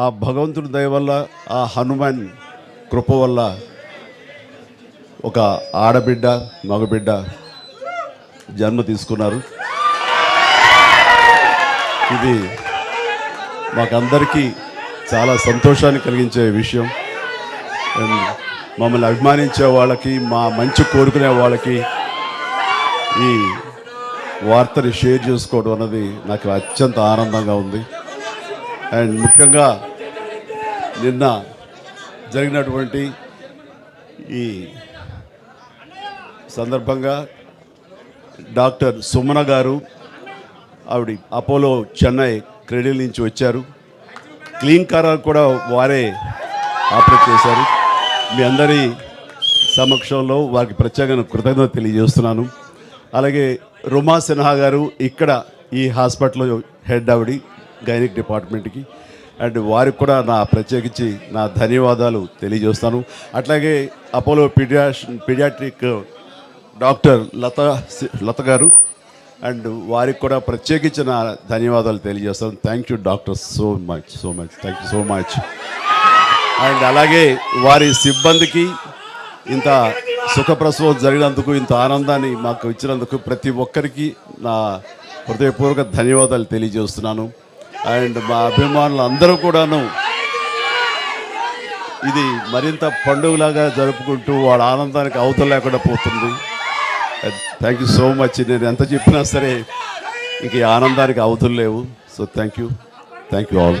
ఆ భగవంతుడి దయ వల్ల ఆ హనుమాన్ కృప వల్ల ఒక ఆడబిడ్డ మగబిడ్డ జన్మ తీసుకున్నారు. ఇది మాకందరికీ చాలా సంతోషాన్ని కలిగించే విషయం. మమ్మల్ని అభిమానించే వాళ్ళకి మా మంచి కోరుకునే వాళ్ళకి ఈ వార్తని షేర్ చేసుకోవడం అన్నది నాకు అత్యంత ఆనందంగా ఉంది. అండ్ ముఖ్యంగా నిన్న జరిగినటువంటి ఈ సందర్భంగా డాక్టర్ సుమన గారు ఆవిడ అపోలో చెన్నై క్రెడిల్ నుంచి వచ్చారు. క్లీన్ కారాలు కూడా వారే ఆపరేట్ చేశారు. మీ అందరి సమక్షంలో వారికి ప్రత్యేకంగా కృతజ్ఞత తెలియజేస్తున్నాను. అలాగే రుమా సిన్హా గారు ఇక్కడ ఈ హాస్పిటల్లో హెడ్ ఆవిడి. గైనిక్ డిపార్ట్మెంట్కి. అండ్ వారికి కూడా నా ప్రత్యేకించి నా ధన్యవాదాలు తెలియజేస్తాను. అట్లాగే Apollo pedia paediatric doctor Latha Latha గారు. అండ్ వారికి కూడా ప్రత్యేకించి నా ధన్యవాదాలు తెలియజేస్తాను. Thank you doctor so much so much thank you so much. And అలాగే వారి సిబ్బందికి ఇంత సుఖప్రసవం జరిగినందుకు ఇంత ఆనందాన్ని మాకు ఇచ్చినందుకు ప్రతి ఒక్కరికి నా హృదయపూర్వక ధన్యవాదాలు తెలియజేస్తున్నాను. అండ్ మా అభిమానులు అందరూ కూడాను ఇది మరింత పండుగలాగా జరుపుకుంటూ వాళ్ళ ఆనందానికి అవతల లేకుండా పోతుంది. థ్యాంక్ యూ సో మచ్ నేను ఎంత చెప్పినా సరే ఇంక ఆనందానికి అవతలు లేవు. So thank you thank you all